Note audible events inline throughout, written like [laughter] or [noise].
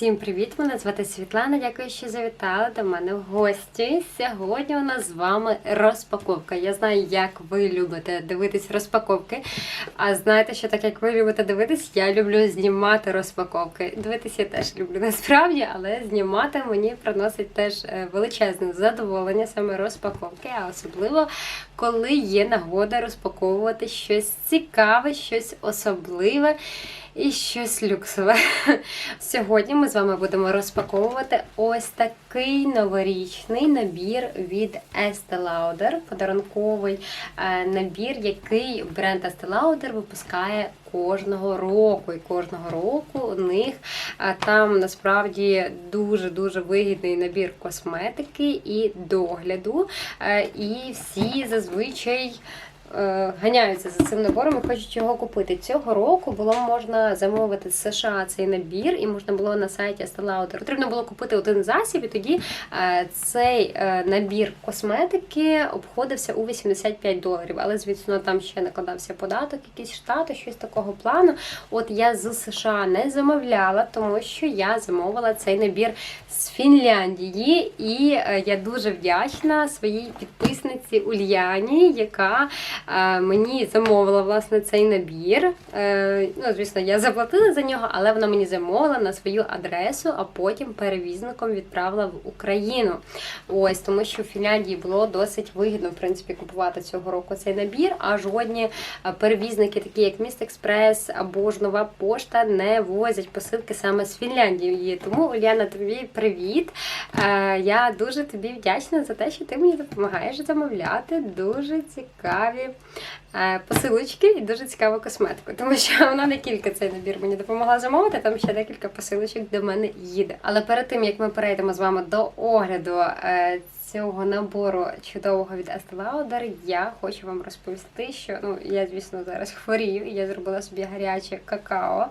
Всім привіт! Мене звати Світлана. Дякую, що завітали до мене в гості. Сьогодні у нас з вами розпаковка. Я знаю, як ви любите дивитись розпаковки. А знаєте, що так як ви любите дивитись, я люблю знімати розпаковки. Дивитись я теж люблю насправді, але знімати мені приносить теж е, величезне задоволення саме розпаковки, а особливо коли є нагода розпаковувати щось цікаве, щось особливе. І щось люксове. [laughs] Сьогодні ми з вами будемо розпаковувати ось такий новорічний набір від Estee Lauder, подарунковий е, набір, який бренд Estee Lauder випускає кожного року. І кожного року у них е, там насправді дуже-дуже вигідний набір косметики і догляду. Е, І всі зазвичай ганяються за цим набором і хочуть його купити. Цього року було можна замовити з США цей набір, і можна було на сайті Lauder. Потрібно було купити один засіб, і тоді е, цей е, набір косметики обходився у 85 доларів. Але, звісно, там ще накладався податок, якісь штати, щось такого плану. От я з США не замовляла, тому що я замовила цей набір з Фінляндії, і е, я дуже вдячна своїй підписниці Ульяні, яка е, мені замовила власне цей набір. Е, Ну, звісно, я заплатила за нього, але вона мені замовила на свою адресу, а потім перевізником відправила в Україну. Ось тому, що в Фінляндії було досить вигідно в принципі купувати цього року цей набір. А жодні е, перевізники, такі як Міст Експрес або ж Нова Пошта, не возять посилки саме з Фінляндії. Тому Уляна, тобі привіт. Е, Я дуже тобі вдячна за те, що ти мені допомагаєш замовляти дуже цікаві е, посилочки і дуже цікаву косметику. Тому що [laughs] вона не тільки цей набір мені допомогла замовити, там ще декілька посилочок до мене їде. Але перед тим як ми перейдемо з вами до огляду. е, Цього набору чудового від Estee Lauder я хочу вам розповісти, що ну я, звісно, зараз хворію, і я зробила собі гаряче какао,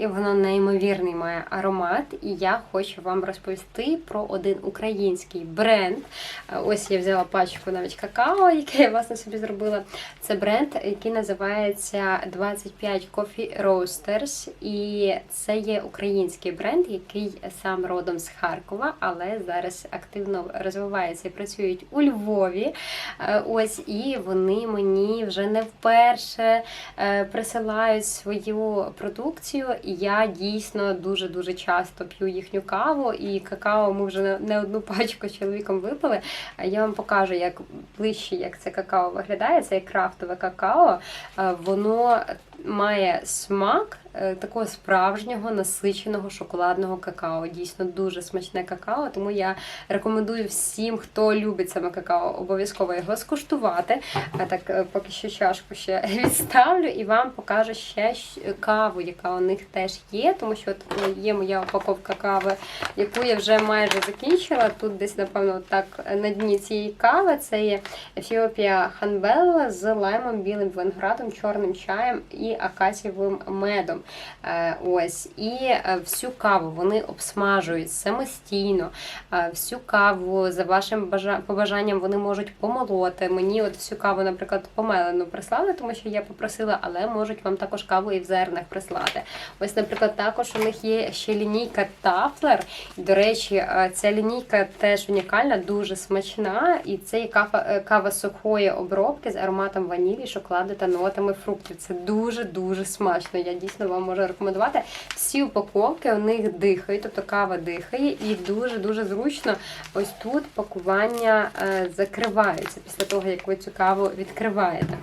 і воно неймовірний має аромат. І я хочу вам розповісти про один український бренд. Е, Ось я взяла пачку навіть какао, яке я власне собі зробила. Це бренд, який називається 25 Coffee Roasters. І це є український бренд, який сам родом з Харкова, але зараз активно розвивається і працюють у Львові. Е, Ось і вони мені вже не вперше е, присилають свою продукцію. Я дійсно дуже дуже часто п'ю їхню каву. І какао ми вже не- одну пачку чоловіком випили. А Я вам покажу, як ближче, як це какао виглядає. Це як крафтове какао. Е, Воно має смак такого справжнього насиченого шоколадного какао. Дійсно дуже смачне какао, тому я рекомендую всім, хто любить саме какао, обов'язково його скуштувати. А так е, поки що чашку ще [laughs] відставлю і вам покажу ще каву, яка у них теж є, тому що от е, є моя упаковка кави, яку я вже майже закінчила. Тут десь, напевно, так на дні цієї кави це є Ефіопія Ханбелла з лаймом, білим виноградом, чорним чаєм і акацієвим медом. Е, Ось і е, всю каву вони обсмажують самостійно. Е, Всю каву за вашим побажанням вони можуть помолоти. Мені от всю каву, наприклад, помелену прислали, тому що я попросила, але можуть вам також каву і в зернах прислати. Ось, наприклад, також у них є ще лінійка Тафлер. До речі, ця лінійка теж унікальна, дуже смачна. І це є кава, кава сухої обробки з ароматом ванілі, шоколаду та нотами фруктів. Це дуже дуже смачно. Я дійсно вам можу рекомендувати. Всі упаковки у них дихають, тобто кава дихає, і дуже дуже зручно. Ось тут пакування закриваються після того, як ви цю каву відкриваєте.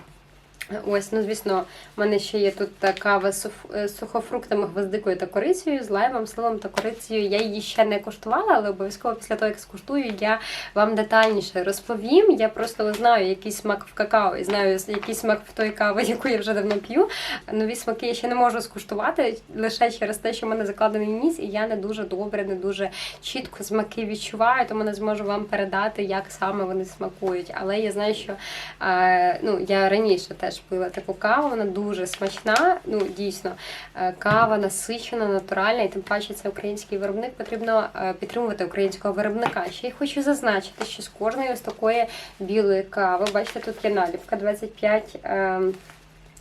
Ось, ну звісно, в мене ще є тут кава е, з сухофруктами, гвоздикою та корицею, з лаймом, сливом та корицею. Я її ще не куштувала, але обов'язково після того, як скуштую, я вам детальніше розповім. Я просто знаю який смак в какао і знаю який смак в той кави, [laughs] яку я вже давно п'ю. Нові смаки я ще не можу скуштувати лише через те, що в мене закладений ніс, і я не дуже добре, не дуже чітко смаки відчуваю, тому не зможу вам передати, як саме вони смакують. Але я знаю, що е, ну, я раніше теж пила таку каву, вона дуже смачна. Ну, дійсно, е, кава насичена, натуральна, і тим паче це український виробник. Потрібно е, підтримувати українського виробника. Ще й хочу зазначити, що з кожної ось такої білої кави, бачите, тут є наліпка 25. ем,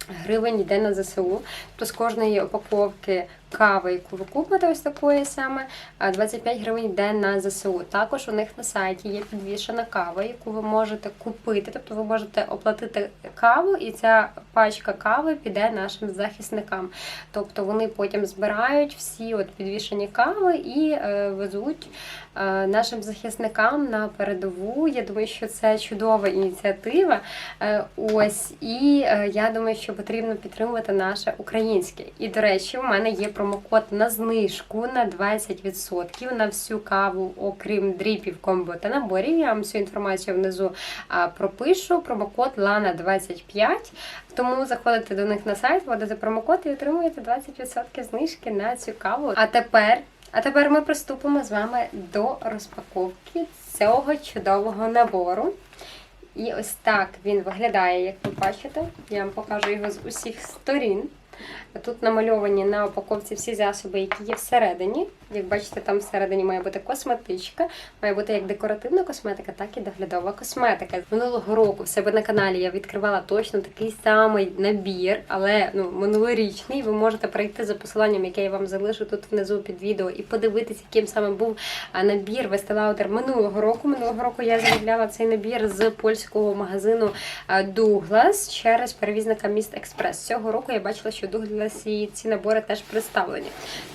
Гривень йде на ЗСУ, то з кожної упаковки кави, яку ви купите ось такої саме, 25 гривень йде на ЗСУ. Також у них на сайті є підвішена кава, яку ви можете купити. Тобто ви можете оплатити каву, і ця пачка кави піде нашим захисникам. Тобто вони потім збирають всі от підвішені кави і е, везуть е, нашим захисникам на передову. Я думаю, що це чудова ініціатива. Е, ось і я думаю, що потрібно підтримувати наше українське. І до речі, у мене є промокод на знижку на 20% на всю каву, окрім дріпів, комбо та наборів. Я вам всю інформацію внизу пропишу. Промокод Лана 25 Тому заходите до них на сайт, вводите промокод і отримуєте 20% знижки на цю каву. А тепер. А тепер ми приступимо з вами до розпаковки цього чудового набору. І ось так він виглядає, як ви бачите. Я вам покажу його з усіх сторін. Тут намальовані на упаковці всі засоби, які є всередині. Як бачите, там всередині має бути косметичка, має бути як декоративна косметика, так і доглядова косметика. Минулого року в себе на каналі я відкривала точно такий самий набір, але ну минулорічний. Ви можете прийти за посиланням, яке я вам залишу тут внизу під відео, і подивитися, яким саме був набір Вестелаудер минулого року. Минулого року я замовляла цей набір з польського магазину Douglas через перевізника Міст Експрес. Цього року я бачила, що в Douglas ці набори теж представлені.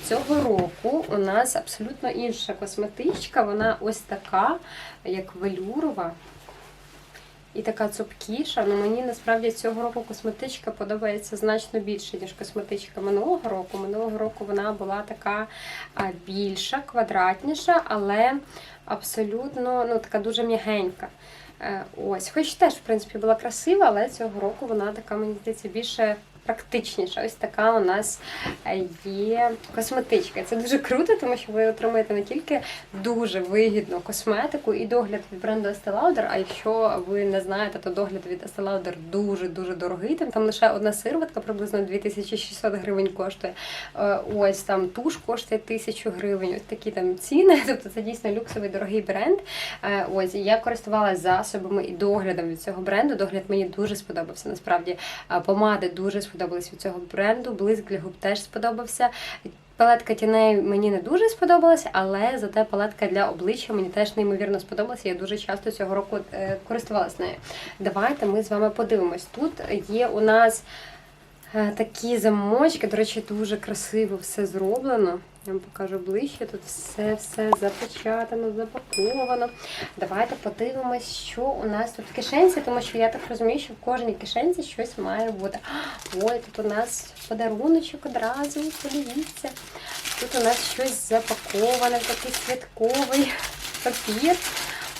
Цього року у нас абсолютно інша косметичка. Вона ось така, як велюрова. І така цупкіша. Ну мені насправді цього року косметичка подобається значно більше, ніж косметичка минулого року. Минулого року вона була така більша, квадратніша, але абсолютно ну, така дуже м'ягенька. Е, Ось, хоч теж, в принципі, була красива, але цього року вона така, мені здається, більше практичніша. Ось така у нас е, є косметичка. Це дуже круто, тому що ви отримаєте не тільки дуже вигідну косметику і догляд від бренду Estee Lauder, а якщо ви не знаєте, то догляд від Estee Lauder дуже-дуже дорогий. Там, там лише одна сироватка приблизно 2600 гривень коштує. Е, Ось там туш коштує 1000 гривень. Ось такі там ціни. [laughs] Тобто це дійсно люксовий дорогий бренд. Е, Ось я користувалася засобами і доглядом від цього бренду. Догляд мені дуже сподобався. Насправді помади дуже сподобались від цього бренду. Блиск для губ теж сподобався. Палетка тіней мені не дуже сподобалася, але зате палетка для обличчя мені теж неймовірно сподобалася. Я дуже часто цього року е, користувалася нею. Давайте ми з вами подивимось. Тут є у нас такі замочки, до речі, дуже красиво все зроблено. Я вам покажу ближче. Тут все все запечатано, запаковано. Давайте подивимось, що у нас тут в кишенці, тому що я так розумію, що в кожній кишенці щось має бути. Ой, тут у нас подаруночок одразу, подивіться. Тут у нас щось запаковане, такий святковий папір.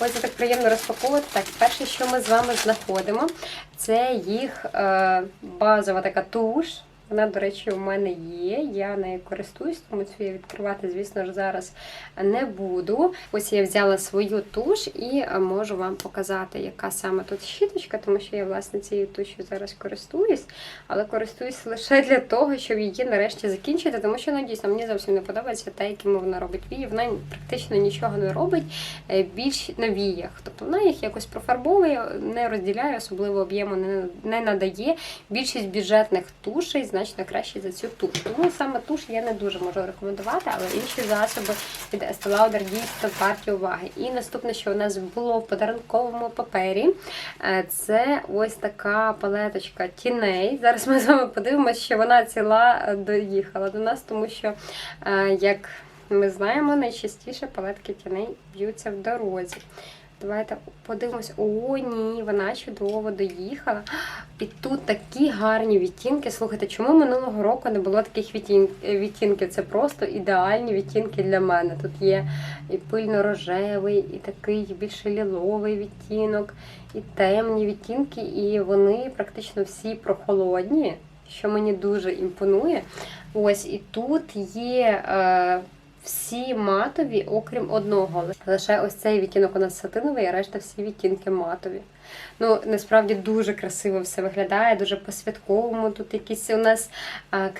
Ось це так приємно розпаковувати. Так, перше, що ми з вами знаходимо, це їх е, базова така туш. Вона, до речі, у мене є. Я нею користуюсь, тому цю я відкривати, звісно ж, зараз не буду. Ось я взяла свою туш і можу вам показати, яка саме тут щіточка, тому що я, власне, цією тушю зараз користуюсь, але користуюсь лише для того, щоб її нарешті закінчити, тому що ну, дійсно мені зовсім не подобається те, якими вона робить вії. Вона практично нічого не робить е, більш на віях. Тобто вона їх якось профарбовує, не розділяє, особливо об'єму не надає. Більшість бюджетних тушей значно краще за цю туш. Тому саме туш я не дуже можу рекомендувати, але інші засоби від Estee Lauder дійсно варті уваги. І наступне, що у нас було в подарунковому папері, е, це ось така палеточка тіней. Зараз ми з вами подивимося, що вона ціла е, доїхала до нас, тому що е, як ми знаємо, найчастіше палетки тіней б'ються в дорозі. Давайте подивимось. О, ні, вона чудово доїхала. І тут такі гарні відтінки. Слухайте, чому минулого року не було таких відтінків? Це просто ідеальні відтінки для мене. Тут є і пильно-рожевий, і такий більше ліловий відтінок, і темні відтінки, і вони практично всі прохолодні, що мені дуже імпонує. Ось і тут є. Е, всі матові, окрім одного. Лише ось цей відтінок у нас сатиновий, а решта всі відтінки матові. Ну, насправді дуже красиво все виглядає, дуже по-святковому. Тут якийсь у нас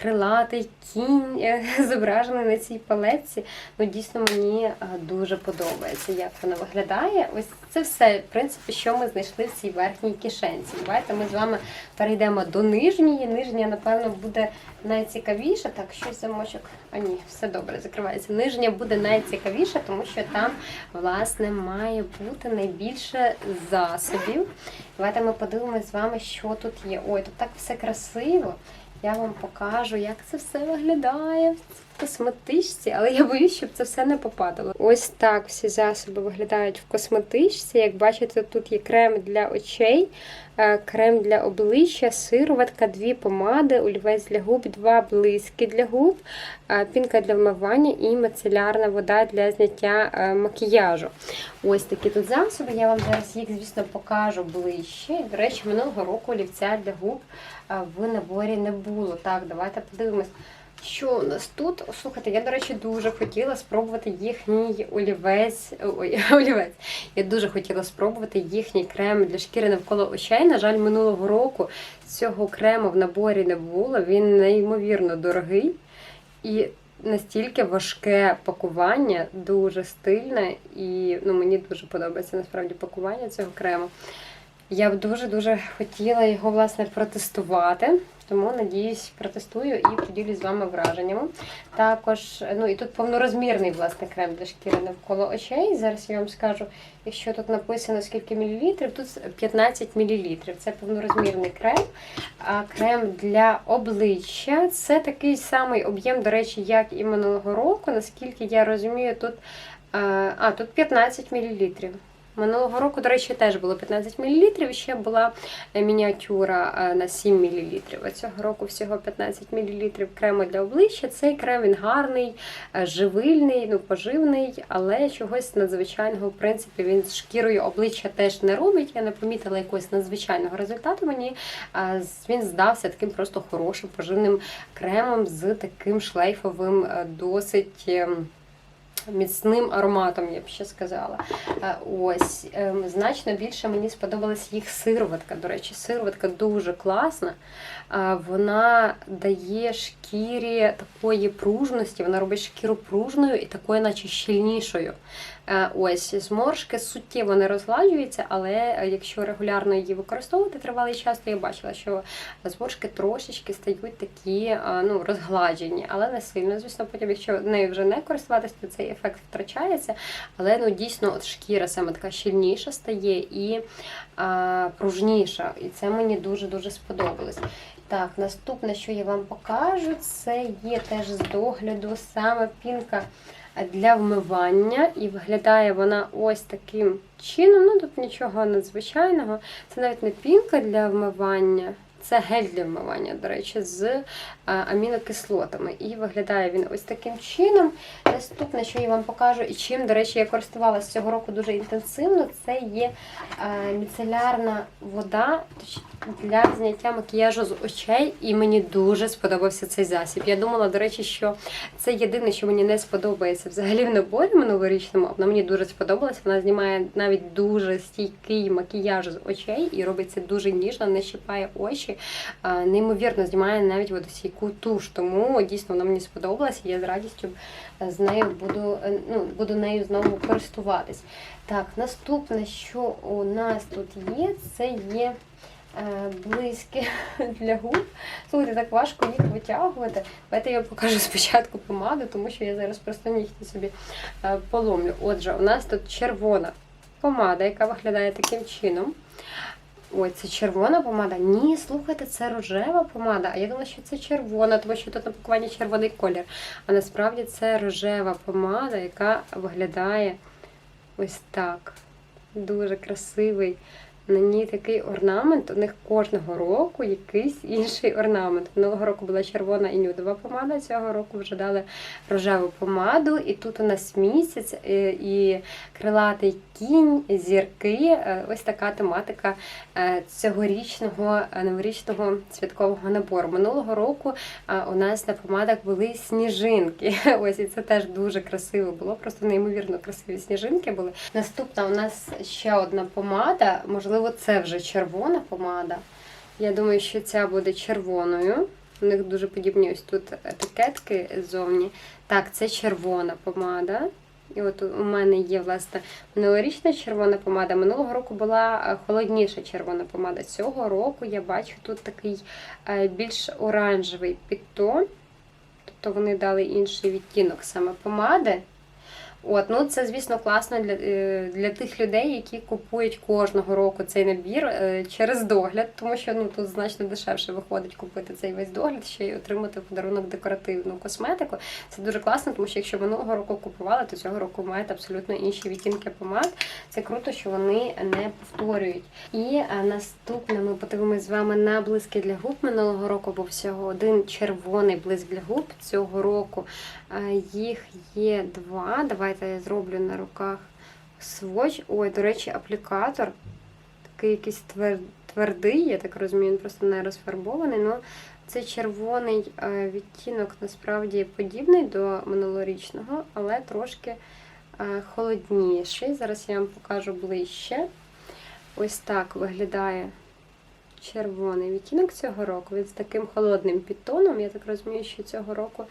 крилатий кінь е, [laughs] зображений на цій палетці. Ну, дійсно, мені дуже подобається, як вона виглядає. Ось це все, в принципі, що ми знайшли в цій верхній кишенці. Давайте ми з вами перейдемо до нижньої. Нижня, напевно, буде найцікавіша. Так, щось замочок. А ні, все добре, закривається. Нижня буде найцікавіша, тому що там, власне, має бути найбільше засобів. Давайте ми подивимося з вами, що тут є. Ой, тут так все красиво. Я вам покажу, як це все виглядає в косметичці, але я боюсь, щоб це все не попадало. Ось так всі засоби виглядають в косметичці. Як бачите, тут є крем для очей, е, крем для обличчя, сироватка, дві помади, олівець для губ, два блиски для губ, е, пінка для вмивання і мицелярна вода для зняття е, макіяжу. Ось такі тут засоби. Я вам зараз їх, звісно, покажу ближче. До речі, минулого року олівця для губ в наборі не було. Так, давайте подивимось. Що у нас тут? Слухайте, я, до речі, дуже хотіла спробувати їхній олівець. Ой, [laughs] олівець. Я дуже хотіла спробувати їхній крем для шкіри навколо очей. На жаль, минулого року цього крему в наборі не було. Він неймовірно дорогий і настільки важке пакування, дуже стильне, і ну, мені дуже подобається насправді пакування цього крему. Я б дуже-дуже хотіла його власне протестувати, тому надіюсь, протестую і поділюсь з вами враженнями. Також, ну і тут повнорозмірний власне крем для шкіри навколо очей. Зараз я вам скажу, якщо тут написано скільки мілілітрів, тут 15 мілілітрів. Це повнорозмірний крем. А крем для обличчя це такий самий об'єм, до речі, як і минулого року. Наскільки я розумію, тут а, тут 15 мілілітрів. Минулого року, до речі, теж було 15 мл, ще була е, мініатюра е, на 7 мл. А цього року всього 15 мл крему для обличчя. Цей крем він гарний, е, живильний, ну поживний, але чогось надзвичайного, в принципі, він з шкірою обличчя теж не робить. Я не помітила якогось надзвичайного результату. Мені він здався таким просто хорошим поживним кремом з таким шлейфовим, досить. Міцним ароматом, я б ще сказала. Е, Ось ем, значно більше мені сподобалась їх сироватка. До речі, сироватка дуже класна. Е, Вона дає шкірі такої пружності, вона робить шкіру пружною і такою, наче щільнішою. Е, Ось зморшки суттєво не розгладжуються, але е, якщо регулярно її використовувати тривалий час, то я бачила, що зморшки трошечки стають такі е, ну, розгладжені, але не сильно. Звісно, потім, якщо нею вже не користуватися, то цей ефект втрачається. Але ну, дійсно от шкіра саме така щільніша стає і а, пружніша. І це мені дуже-дуже сподобалось. Так, наступне, що я вам покажу, це є теж з догляду саме пінка для вмивання. І виглядає вона ось таким чином. Ну, тут нічого надзвичайного. Це навіть не пінка для вмивання. Це гель для вмивання, до речі, з е, амінокислотами. І виглядає він ось таким чином. Наступне, що я вам покажу, і чим, до речі, я користувалася цього року дуже інтенсивно, це є е, міцелярна вода для зняття макіяжу з очей. І мені дуже сподобався цей засіб. Я думала, до речі, що це єдине, що мені не сподобається взагалі в наборі минулорічному. Вона мені дуже сподобалась. Вона знімає навіть дуже стійкий макіяж з очей і робить це дуже ніжно, не щипає очі. А, Неймовірно знімає навіть водостійку туш. Тому дійсно вона мені сподобалась. і Я з радістю з нею буду, е, ну, буду нею знову користуватись. Так, наступне, що у нас тут є, це є. е, Близькі [laughs] для губ. Слухайте, так важко їх витягувати. Давайте я покажу спочатку помаду, тому що я зараз просто нігті собі е, поломлю. Отже, у нас тут червона помада, яка виглядає таким чином. Ой, це червона помада? Ні, слухайте, це рожева помада. А я думала, що це червона, тому що тут на пакуванні червоний колір. А насправді це рожева помада, яка виглядає ось так. Дуже красивий. На ній такий орнамент. У них кожного року якийсь інший орнамент. Минулого року була червона і нюдова помада, цього року вже дали рожеву помаду. І тут у нас місяць е, і крилатий кінь, зірки. Е, Ось така тематика е, цьогорічного новорічного святкового набору. Минулого року у нас на помадах були сніжинки. [laughs] Ось і це теж дуже красиво було. Просто неймовірно красиві сніжинки були. Наступна у нас ще одна помада. Можливо, можливо, це вже червона помада. Я думаю, що ця буде червоною. У них дуже подібні ось тут етикетки ззовні. Так, це червона помада. І от у мене є, власне, минулорічна червона помада. Минулого року була е, холодніша червона помада. Цього року я бачу тут такий е, більш оранжевий підтон. Тобто вони дали інший відтінок саме помади. От, ну це, звісно, класно для, е, для тих людей, які купують кожного року цей набір е, через догляд, тому що ну тут значно дешевше виходить купити цей весь догляд, ще й отримати в подарунок декоративну косметику. Це дуже класно, тому що якщо минулого року купували, то цього року маєте абсолютно інші відтінки помад. Це круто, що вони не повторюють. І е, наступне ми подивимось з вами на блиски для губ. Минулого року був всього один червоний блиск для губ. Цього року їх є два. Давайте я зроблю на руках сводч. Ой, до речі, аплікатор. Такий якийсь твердий, я так розумію, він просто не розфарбований. Ну, це червоний відтінок насправді подібний до минулорічного, але трошки холодніший. Зараз я вам покажу ближче. Ось так виглядає червоний відтінок цього року. Він з таким холодним підтоном. Я так розумію, що цього року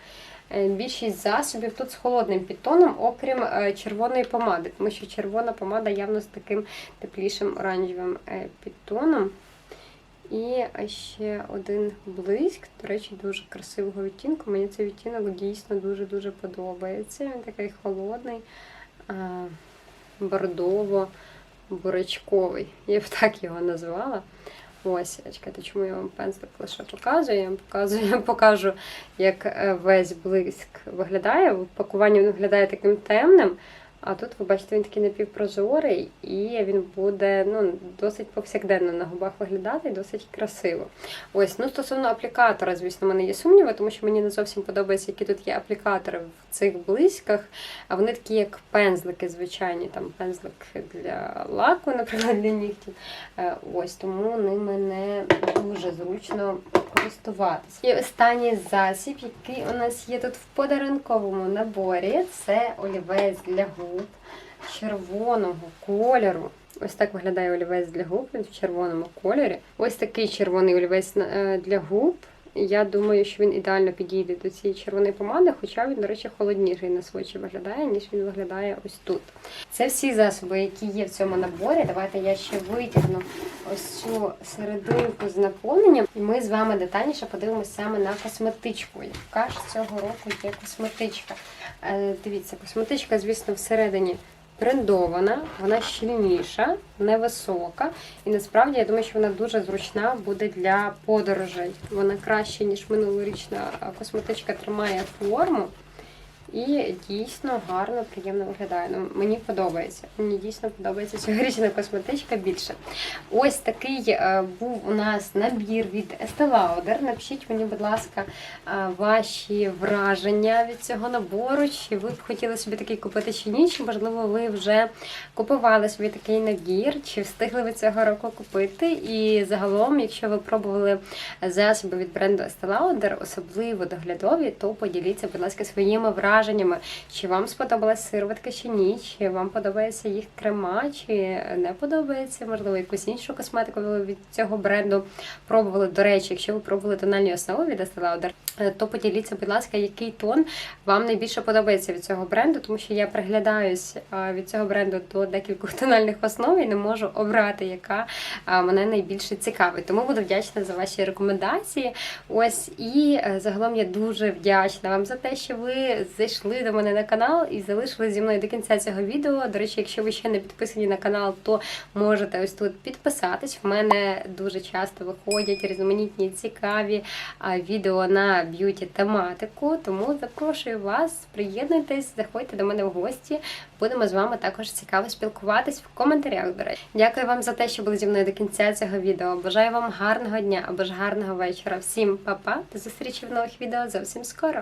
е, більшість засобів тут з холодним підтоном, окрім е, червоної помади, тому що червона помада явно з таким теплішим оранжевим е, підтоном. І ще один блиск, до речі, дуже красивого відтінку. Мені цей відтінок дійсно дуже-дуже подобається. Він такий холодний, бордово-бурячковий. Я б так його назвала. Ось, чекайте, чому я вам пензлик лише показую. Я вам показую, [laughs] я вам покажу, як е, весь блиск виглядає. Він виглядає таким темним. А тут, ви бачите, він такий напівпрозорий, і він буде ну, досить повсякденно на губах виглядати і досить красиво. Ось, ну стосовно аплікатора, звісно, в мене є сумніви, тому що мені не зовсім подобається, які тут є аплікатори в цих блисках. А вони такі, як пензлики, звичайні, там пензлик для лаку, [laughs] наприклад, для нігтів. Е, Ось тому ними не дуже зручно користуватися. І останній засіб, який у нас є тут в подарунковому наборі, це олівець для губ червоного кольору. Ось так виглядає олівець для губ, він в червоному кольорі. Ось такий червоний олівець е, для губ. Я думаю, що він ідеально підійде до цієї червоної помади, хоча він, до речі, холодніший на свочі виглядає, ніж він виглядає ось тут. Це всі засоби, які є в цьому наборі. Давайте я ще витягну ось цю серединку з наповненням, і ми з вами детальніше подивимося саме на косметичку. Яка ж цього року є косметичка? Е, Дивіться, косметичка, звісно, всередині брендована, вона щільніша, невисока. І насправді я думаю, що вона дуже зручна буде для подорожей. Вона краще, ніж минулорічна косметичка тримає форму. І дійсно гарно, приємно виглядає. Ну, мені подобається. Мені дійсно подобається цьогорічна косметичка більше. Ось такий е, був у нас набір від Estee Lauder. Напишіть мені, будь ласка, е, ваші враження від цього набору. Чи ви б хотіли собі такий купити чи ні? Чи можливо ви вже купували собі такий набір, чи встигли ви цього року купити? І загалом, якщо ви пробували засоби від бренду Estee Lauder, особливо доглядові, то поділіться, будь ласка, своїми враженнями враженнями, чи вам сподобалась сироватка чи ні, чи вам подобається їх крема, чи не подобається, можливо, якусь іншу косметику ви від цього бренду пробували. До речі, якщо ви пробували тональні основи від Estee Lauder, е, то поділіться, будь ласка, який тон вам найбільше подобається від цього бренду, тому що я приглядаюсь від цього бренду до декількох [laughs] тональних основ і не можу обрати, яка мене найбільше цікавить. Тому буду вдячна за ваші рекомендації. Ось і е, загалом я дуже вдячна вам за те, що ви зайшли до мене на канал і залишили зі мною до кінця цього відео. До речі, якщо ви ще не підписані на канал, то можете ось тут підписатись. В мене дуже часто виходять різноманітні цікаві відео на б'юті тематику. Тому запрошую вас, приєднуйтесь, заходьте до мене в гості. Будемо з вами також цікаво спілкуватись в коментарях. До речі, дякую вам за те, що були зі мною до кінця цього відео. Бажаю вам гарного дня або ж гарного вечора. Всім па-па, до зустрічі в нових відео зовсім скоро.